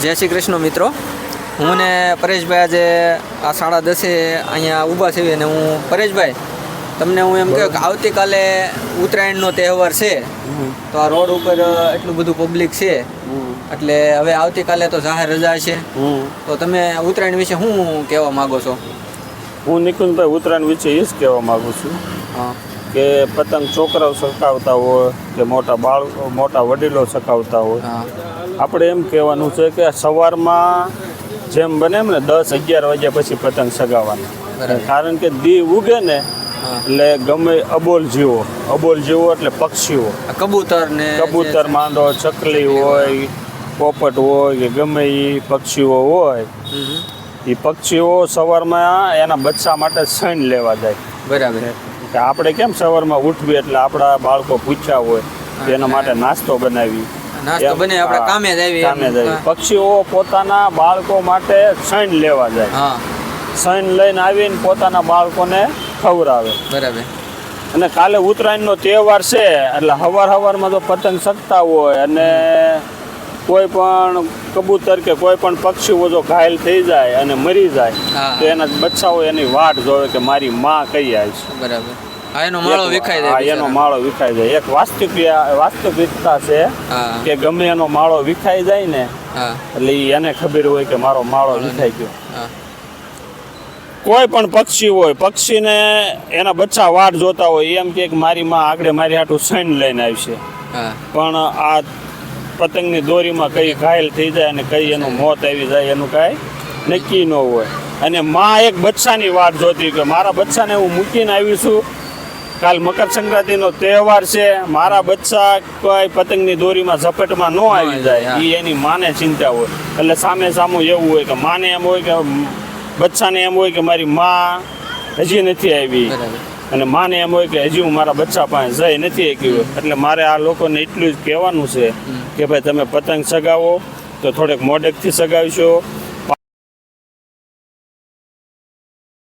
જય શ્રી કૃષ્ણ મિત્રો. હું ને પરેશભાઈ આજે આ સાડા દસે અહીંયા ઊભા છીએ અને હું પરેશભાઈ તમને હું એમ કહ્યું કે આવતીકાલે ઉત્તરાયણનો તહેવાર છે. તો આ રોડ ઉપર એટલું બધું પબ્લિક છે. એટલે હવે આવતીકાલે તો જાહેર રજા છે. તો તમે ઉત્તરાયણ વિશે શું કહેવા માગો છો? હું નિકુંજભાઈ ઉત્તરાયણ વિશે એ જ કહેવા માગું છું કે પતંગ છોકરાઓ સકાવતા હોય કે મોટા બાળકો મોટા વડીલો સકાવતા હોય. આપણે એમ કહેવાનું છે કે સવારમાં જેમ બને એમ ને દસ અગિયાર વાગ્યા પછી પતંગ સગાવવાના. કારણ કે દી ઉગે ને એટલે ગમે અબોલ જીવો. અબોલ જીવો એટલે પક્ષીઓ. કબૂતર ને કબૂતર માંડો ચકલી હોય પોપટ હોય કે ગમે એ પક્ષીઓ હોય એ પક્ષીઓ સવારમાં એના બચ્ચા માટે સૈન લેવા જાય. બરાબર. આપણે કેમ સવારમાં ઉઠવી એટલે આપણા બાળકો પૂછ્યા હોય એના માટે નાસ્તો બનાવી નાસ્તો બને આપણે કામે જ આવી કામે જ આવી. પક્ષીઓ પોતાના બાળકો માટે છણ લેવા જાય. હા. સૈન લઈને આવીને પોતાના બાળકોને ખવડાવે. બરાબર. અને કાલે ઉત્તરાયણનો તહેવાર છે એટલે હવાર હવારમાં જો પતંગ શકતા હોય અને કોઈ પણ કબૂતર કે કોઈ પણ પક્ષીઓ જો ઘાયલ થઈ જાય અને મરી જાય તો એના બચ્ચાઓ એની વાટ જોવે કે મારી માં કઈ આવી છે. બરાબર. એનો માળો વિખાઈ જાય એનો માળો વિખાઈ જાય. એક વાસ્તવિક વાસ્તવિકતા છે કે ગમે એનો માળો વિખાઈ જાય ને એટલે એને ખબર હોય કે મારો માળો વિખાઈ ગયો. કોઈ પણ પક્ષી હોય પક્ષીને એના બચ્ચા વાટ જોતા હોય એમ કે મારી માં આગળ મારી હાટું સૈન લઈને આવશે. પણ આ પતંગની દોરીમાં કઈ ઘાયલ થઈ જાય અને કઈ એનું મોત આવી જાય એનું કાંઈ નક્કી ન હોય. અને માં એક બચ્ચાની વાટ જોતી કે મારા બચ્ચાને હું મૂકીને આવી છું કાલ મકર સંક્રાંતિનો તહેવાર છે. મારા બચ્ચા કોઈ પતંગની દોરીમાં ઝપટમાં ન આવી જાય. એ એની માને ચિંતા હોય. એટલે સામે સામું એવું હોય કે માને એમ હોય કે બચ્ચાને એમ હોય કે મારી મા હજી નથી આવી. અને માને એમ હોય કે હજી હું મારા બચ્ચા પાસે જઈ નથી શક્યું. એટલે મારે આ લોકોને એટલું જ કહેવાનું છે કે ભાઈ તમે પતંગ સગાવો તો થોડેક મોડેકથી સગાવશો.